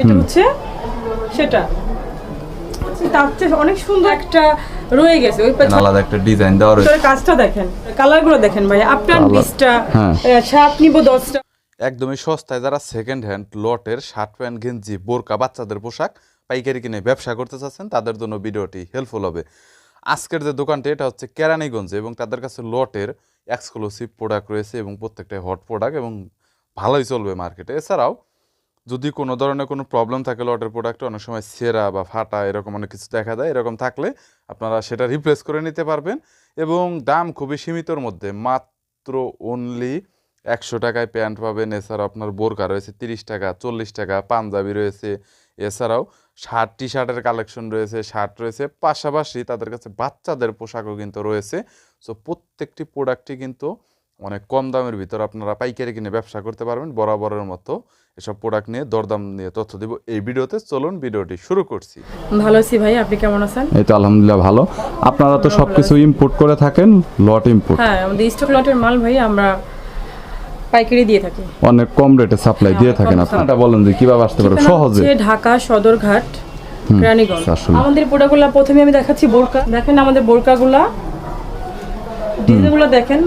এটা হচ্ছে সেটা। তার চেয়ে অনেক সুন্দর একটা রয়ে গেছে। ওই আলাদা একটা ডিজাইন দেওয়া রয়েছে। কাজটা দেখেন কালারগুলো দেখেন ভাই আপনার বিশটা হ্যাঁ। সাত নিব দশটা। একদমই সস্তায় যারা সেকেন্ড হ্যান্ড লটের শার্ট প্যান্ট গেঞ্জি বোরকা বাচ্চাদের পোশাক পাইকারি কিনে ব্যবসা করতে চাচ্ছেন তাদের জন্য ভিডিওটি হেল্পফুল হবে। আজকের যে দোকানটি এটা হচ্ছে কেরানীগঞ্জে এবং তাদের কাছে লটের এক্সক্লুসিভ প্রোডাক্ট রয়েছে এবং প্রত্যেকটাই হট প্রোডাক্ট এবং ভালোই চলবে মার্কেটে এছাড়াও যদি কোনো ধরনের কোনো প্রবলেম থাকে লটের প্রোডাক্টে অনেক সময় সেরা বা ফাটা এরকম অনেক কিছু দেখা দেয়, এরকম থাকলে আপনারা সেটা রিপ্লেস করে নিতে পারবেন। এবং দাম খুবই সীমিতর মধ্যে, মাত্র অনলি একশো টাকায় প্যান্ট পাবেন। এছাড়াও আপনার বোরকা রয়েছে তিরিশ টাকা, চল্লিশ টাকা, পাঞ্জাবি রয়েছে, এছাড়াও শার্ট টি শার্টের কালেকশন রয়েছে শার্ট রয়েছে। পাশাপাশি তাদের কাছে বাচ্চাদের পোশাকও কিন্তু রয়েছে। সো প্রত্যেকটি প্রোডাক্টই কিন্তু অনেক কম দামের ভিতর আপনারা পাইকারি কিনে ব্যবসা করতে পারবেন বরাবরের মতো এসব প্রোডাক্ট নিয়ে দরদাম নিয়ে তথ্য দিব এই ভিডিওতে। চলুন ভিডিওটি শুরু করছি। ভালো আছি ভাই আপনি কেমন আছেন? এই তো আলহামদুলিল্লাহ ভালো। আপনারা তো সব কিছু ইম্পোর্ট করে থাকেন লট ইম্পোর্ট হ্যাঁ আমাদের স্টক লটের মাল ভাই আমরা পাইকারি দিয়ে থাকি। অনেক কম রেটে সাপ্লাই দিয়ে থাকেন আপনারা বলেন যে কীভাবে আসতে পারো? সহজে। ঢাকা সদরঘাট রানীগঞ্জ। আমাদের প্রোডাক্টগুলো প্রথমে আমি দেখাচ্ছি বোরকা। দেখেন আমাদের বোরকাগুলা ডিজাইনগুলো দেখেন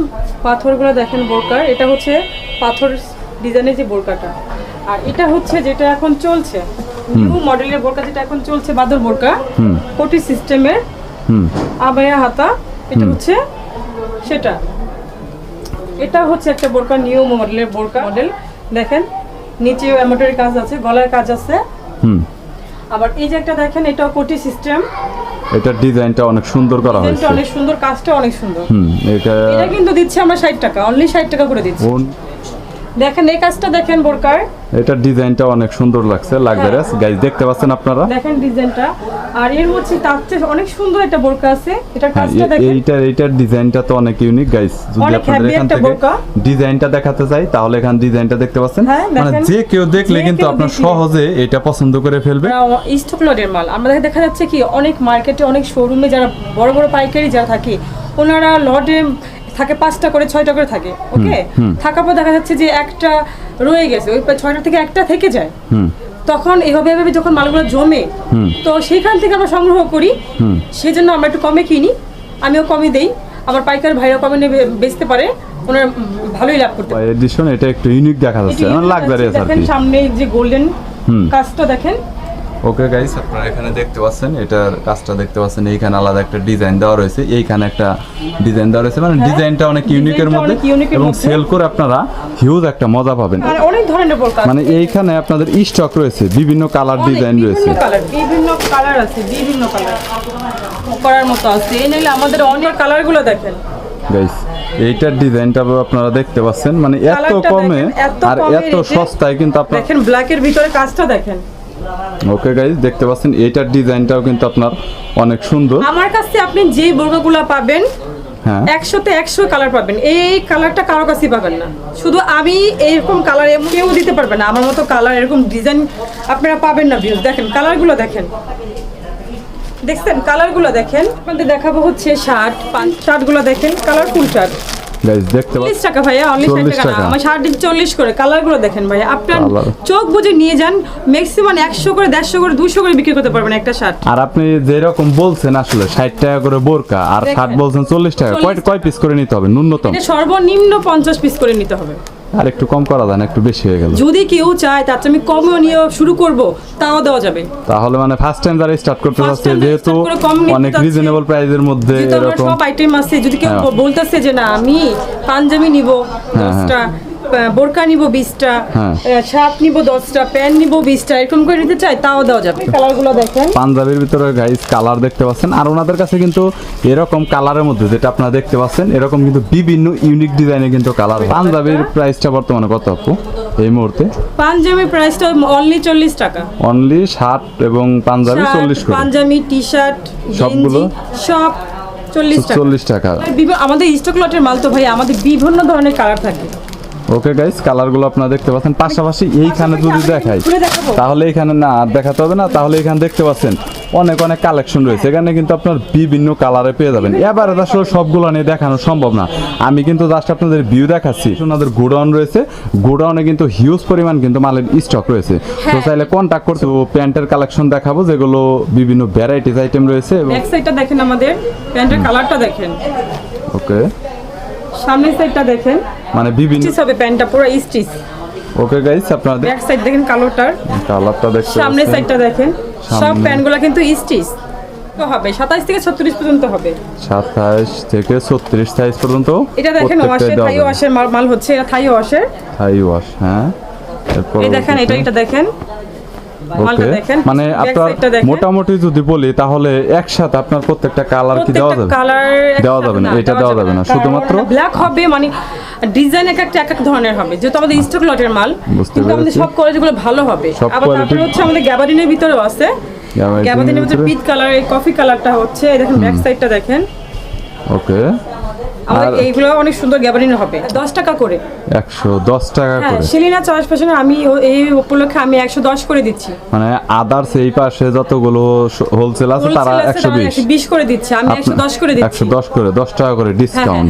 পাথরগুলো দেখেন বোরকার। এটা হচ্ছে পাথর ডিজাইনের যে বোরকাটা। আর এটা হচ্ছে যেটা এখন চলছে। নিউ মডেলের বোরকা যেটা এখন চলছে বাদর বোরকা। কোটি সিস্টেমের আবায়া হাতা। এটা হচ্ছে সেটা। এটা হচ্ছে একটা বোরকা নিউ মডেলের বোরকা। মডেল দেখেন নিচে এমব্রয়ডারি কাজ আছে গলার কাজ আছে। হুম। আবার এই যে একটা দেখেন এটাও কোটি সিস্টেম। এটার ডিজাইনটা অনেক সুন্দর করা হয়েছে। অনেক সুন্দর কাজটা অনেক সুন্দর। হুম এটা এটা কিন্তু দিচ্ছে আমরা ষাট টাকা অনলি ষাট টাকা করে দিচ্ছি। দেখেন এই কাজটা দেখেন বোরকার। এটার ডিজাইনটা অনেক সুন্দর লাগছে লাক্সারিয়াস গাইজ দেখতে পাচ্ছেন আপনারা? দেখেন ডিজাইনটা। আর এর তার চেয়ে অনেক সুন্দর একটা বোরকা আছে। এটার হ্যাঁ কাজটা দেখেন। এইটার এইটার ডিজাইনটা তো অনেক ইউনিক গাইস যদি অনেক আপনাদের এখান থেকে ডিজাইনটা দেখাতে চাই তাহলে এখান ডিজাইনটা দেখতে পাচ্ছেন। হ্যাঁ, মানে যে কেউ দেখলে কিন্তু আপনার সহজে এটা পছন্দ করে ফেলবে। স্টক লটের মাল। আমরা দেখা যাচ্ছে কি অনেক মার্কেটে অনেক শোরুমে যারা বড় বড় পাইকারি যারা থাকে ওনারা লটে থাকে পাঁচটা করে ছয়টা করে থাকে ওকে থাকার পর দেখা যাচ্ছে যে একটা রয়ে গেছে ওই ছয়টা থেকে একটা থেকে যায়। তখন এভাবে এভাবে যখন মালগুলো জমে তো সেখান থেকে আমরা সংগ্রহ করি। হুম। সেই জন্য আমরা একটু কমে কিনি আমিও কমে দেই। আমার পাইকার ভাইরা কমে নেবে বেচতে পারে ওনার ভালোই লাভ করতে পারে এডিশন এটা একটু ইউনিক দেখা যাচ্ছে মানে আর দেখেন সামনে যে গোল্ডেন। কাজটা দেখেন ওকে গাইস আপনারা এখানে দেখতে পাচ্ছেন এটার কাজটা দেখতে পাচ্ছেন এইখানে আলাদা একটা ডিজাইন দেওয়া রয়েছে এইখানে একটা ডিজাইন দেওয়া রয়েছে মানে ডিজাইনটা অনেক ইউনিকের মধ্যে হ্যাঁ, অনেক unique এর এবং সেল করে আপনারা হিউজ একটা মজা পাবেন। অনেক ধরনের। মানে এইখানে আপনাদের স্টক রয়েছে বিভিন্ন কালার ডিজাইন রয়েছে বিভিন্ন কালার বিভিন্ন কালার আছে বিভিন্ন কালার করার মতো আছে। এই নাইলে আমাদের অনেক কালারগুলো দেখেন। গাইস এইটার ডিজাইনটা আপনারা দেখতে পাচ্ছেন মানে এত কমে আর এত সস্তায় কিন্তু আপনার দেখেন ব্ল্যাকের ভিতরে কাজটা দেখেন। ওকে গাইস দেখতে পাচ্ছেন এইটার ডিজাইনটাও কিন্তু আপনার অনেক সুন্দর। আমার কাছে আপনি যে বোরকাগুলো পাবেন হ্যাঁ। একশোতে একশো কালার পাবেন। এই কালারটা কারও কাছেই পাবেন না। শুধু আমি এরকম কালার কেউ দিতে পারবে না। আমার মতো কালার এরকম ডিজাইন আপনারা পাবেন না ভিউজ দেখেন কালারগুলো দেখেন। দেখছেন? কালারগুলো দেখেন। আপনাদের দেখাবো হচ্ছে শার্ট পাঁচ শার্টগুলো দেখেন। কালারফুল শার্ট গাইস দেখতে পাচ্ছেন 40 টাকা ভাইয়া অনলি 40 টাকা আমার শার্ট চল্লিশ করে কালারগুলো দেখেন ভাইয়া। আপনার চোখ বুঝে নিয়ে যান ম্যাক্সিমাম একশো করে দেড়শো করে 200 করে বিক্রি করতে পারবেন একটা শার্ট আর আপনি যেরকম বলছেন আসলে ষাট টাকা করে বোরকা আর শার্ট বলছেন চল্লিশ টাকা কয় কয় পিস করে নিতে হবে? ন্যূনতম। এটা সর্বনিম্ন পঞ্চাশ পিস করে নিতে হবে। আর একটু কম করা দেন একটু বেশি হয়ে গেল। যদি কেউ চায় তার চেয়ে আমি কম নিয়ে শুরু করব তাও দেওয়া যাবে। তাহলে মানে ফার্স্ট টাইম যারা স্টার্ট করতে চাচ্ছে যেহেতু অনেক। রিজনেবল প্রাইজের মধ্যে এরকম। সব আইটেম আছে যদি কেউ বলতাছে বলতেছে যে না আমি পাঞ্জাবি নিব হ্যাঁ, দশটা আহ, বোরকা নিব বিশটা হ্যাঁ। শার্ট নিব দশটা প্যান্ট নিব বিশটা এরকম করে নিতে চাই তাও দেওয়া যাবে। কালারগুলো দেখেন। পাঞ্জাবির ভিতরে গাইস কালার দেখতে পাচ্ছেন। আর ওনাদের কাছে কিন্তু এরকম কালারের মধ্যে যেটা আপনারা দেখতে পাচ্ছেন এরকম কিন্তু বিভিন্ন ইউনিক ডিজাইনে কিন্তু কালার পাঞ্জাবির প্রাইসটা বর্তমানে কত আপু? এই মুহূর্তে? পাঞ্জাবির প্রাইসটা অনলি চল্লিশ টাকা। অনলি শার্ট এবং পাঞ্জাবি শার্ট, চল্লিশ করে। পাঞ্জাবি টি শার্ট সবগুলো? সব চল্লিশ টাকা। আমাদের স্টক লটের মাল তো ভাই আমাদের বিভিন্ন ধরনের কালার থাকে। ওকে গাইস কালারগুলো আপনারা দেখতে পাচ্ছেন। পাশাপাশি এইখানে যদি দেখাই তাহলে এখানে না আর দেখাতে হবে না তাহলে এখানে দেখতে পাচ্ছেন অনেক অনেক কালেকশন রয়েছে। এখানে কিন্তু আপনার বিভিন্ন কালারে পেয়ে যাবেন। এবারে আসলে সবগুলো নিয়ে দেখানো সম্ভব না। আমি কিন্তু জাস্ট আপনাদের ভিউ দেখাচ্ছি। ওনাদের গোডাউন রয়েছে। গোডাউনে কিন্তু হিউজ পরিমাণ কিন্তু মালের স্টক রয়েছে। তো চাইলে কন্ট্যাক্ট করতে প্যান্টের কালেকশন দেখাবো যেগুলো বিভিন্ন ভ্যারাইটিস আইটেম রয়েছে দেখেন আমাদের। প্যান্টের কালারটা দেখেন। ওকে সামনের সাইডটা দেখেন। মানে বিভিন্ন স্টিচ হবে প্যান্টটা পুরো স্টিচ ওকে গাইস আপনারা ব্যাক সাইড দেখেন কালোটার। কালারটা দেখতে সামনের সাইডটা দেখেন। সব প্যান্টগুলো কিন্তু স্টিচ হবে সাতাইশ থেকে ছত্রিশ পর্যন্ত হবে। সাতাশ থেকে ছত্রিশ সাইজ পর্যন্ত এটা দেখেন ওয়াশের থাই ওয়াশের মাল হচ্ছে এটা থাই ওয়াশের থাই ওয়াশ হ্যাঁ। এই দেখেন এটা দেখেন দেখেন। মানে আপনার মোটামুটি যদি বলি তাহলে একসাথে আপনার প্রত্যেকটা কালার কি দেওয়া যাবে? কালার দেওয়া যাবে না, এটা দেওয়া যাবে না, শুধুমাত্র- ব্ল্যাক হবে মানে ডিজাইন এক একটা এক এক ধরনের হবে। যেহেতু আমাদের স্টক লটের মাল কিন্তু আমাদের সব কোয়ালিটিগুলো ভালো হবে। আবার তারপরে হচ্ছে আমাদের গ্যাবারিনের ভিতরেও আছে। গ্যাবারিনের ভিতরে? পিচ কালার এই কফি কালারটা হচ্ছে দেখেন ব্যাক সাইডটা দেখেন। ওকে আমাদের এইগুলো অনেক সুন্দর গ্যাবারিনের হবে। দশ টাকা করে। একশো দশ টাকা হ্যাঁ করে। শিলিনা চয়েস ফ্যাশনে আমি এই উপলক্ষে আমি একশো দশ করে দিচ্ছি। মানে আদার্স এই পাশে যতগুলো হোলসেল আছে তারা Wholesale আছে, একশো তারা বিশ। করে দিচ্ছে আমি একশো দশ করে দিচ্ছি। একশো দশ করে দশ টাকা করে ডিসকাউন্ট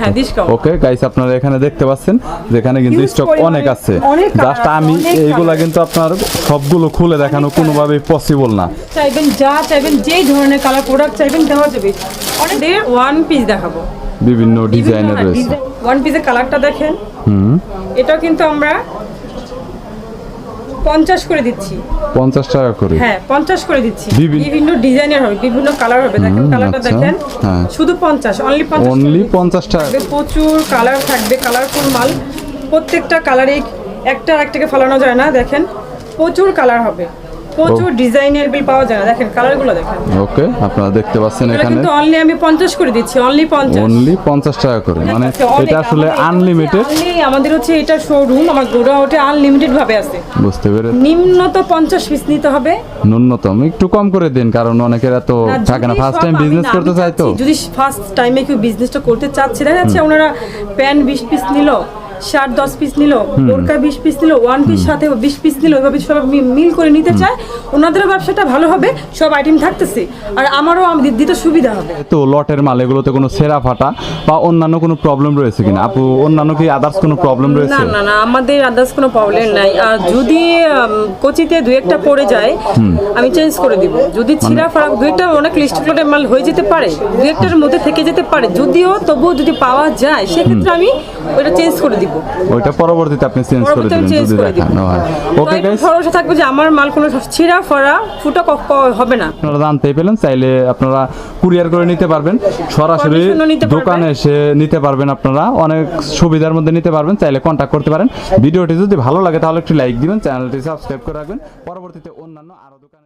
ওকে গাইস আপনারা এখানে দেখতে পাচ্ছেন যেখানে কিন্তু স্টক অনেক আছে। জাস্ট আমি এইগুলা কিন্তু আপনার সবগুলো খুলে দেখানো কোনোভাবেই পসিবল না। চাইবেন যা চাইবেন যেই ধরনের কালার প্রোডাক্ট চাইবেন দেওয়া যাবে। অনেক ওয়ান পিস দেখাবো। বিভিন্ন ডিজাইনের হ্যাঁ, রয়েছে। ওয়ান পিসের কালারটা দেখেন। হুম। এটাও কিন্তু আমরা পঞ্চাশ করে দিচ্ছি। পঞ্চাশ টাকা করে। হ্যাঁ পঞ্চাশ করে দিচ্ছি। বিভিন্ন- ডিজাইনের হবে বিভিন্ন কালার হবে। দেখেন কালারটা আচ্ছা, দেখেন। হ্যাঁ। শুধু পঞ্চাশ অনলি পঞ্চাশ অনলি পঞ্চাশ টাকা। থাকবে প্রচুর কালার থাকবে কালারফুল মাল। প্রত্যেকটা কালারে একটা একটাকে ফলানো যায় না। দেখেন প্রচুর কালার হবে। প্রচুর ডিজাইনের বিল পাওয়া যায় দেখেন কালারগুলো দেখেন। ওকে আপনারা দেখতে পাচ্ছেন এখানে। কিন্তু অনলি আমি পঞ্চাশ করে দিচ্ছি অনলি পঞ্চাশ। অনলি পঞ্চাশ টাকা করে। মানে এটা আসলে আনলিমিটেড আমাদের হচ্ছে এটা শোরুম আমার গোড়া ওটা আনলিমিটেড ভাবে আছে। বুঝতে পেরে নিম্নত পঞ্চাশ পিস নিতে হবে। ন্যূনতম একটু কম করে দিন কারণ অনেকের এত থাকে না। ফার্স্ট টাইম বিজনেস করতে চাই তো। যদি ফার্স্ট টাইমে কেউ বিজনেসটা করতে চাচ্ছে দেখা যাচ্ছে ওনারা প্যান বিশ পিস নিল শার্ট দশ পিস নিল বোরকা বিশ পিস নিল ওয়ান পিস সাথে বিশ পিস নিল এভাবে সব মিল করে নিতে চায়। ওনাদেরও ব্যবসাটা ভালো হবে সব আইটেম থাকতেছে। আর আমারও আমাদের দিতে সুবিধা হবে। তো লটের মাল এগুলোতে কোনো সেরা ফাটা বা অন্যান্য কোনো প্রবলেম রয়েছে কিনা? আপু অন্যান্য কি আদার্স কোনো প্রবলেম রয়েছে? না না আমাদের আদার্স কোনো প্রবলেম নাই। আর যদি কোচিতে দু একটা পড়ে যায় আমি চেঞ্জ করে দিব। যদি মানে ছিঁড়া ফারাক দু একটা অনেক লিস্ট প্লটের মাল হয়ে যেতে পারে দু একটার মধ্যে থেকে যেতে পারে। যদিও তবুও যদি পাওয়া যায় সেক্ষেত্রে আমি ওটা চেঞ্জ করে দিব। ওইটা পরবর্তীতে আপনি চেঞ্জ করে দিবেন যদি দেখানো হয় ওকে গাইস ভরসা থাকবে যে আমার মাল কোনো ছিঁড়া ফরা ফুটা ক- ক- হবে না। আপনারা জানতেই পেলেন চাইলে আপনারা কুরিয়ার করে নিতে পারবেন। সরাসরি। দোকানে এসে নিতে পারবেন আপনারা। অনেক সুবিধার মধ্যে নিতে পারবেন চাইলে কন্ট্যাক্ট করতে পারেন। ভিডিওটি যদি ভালো লাগে তাহলে একটু লাইক দিবেন চ্যানেলটি সাবস্ক্রাইব করে রাখবেন। পরবর্তীতে অন্যান্য আরও review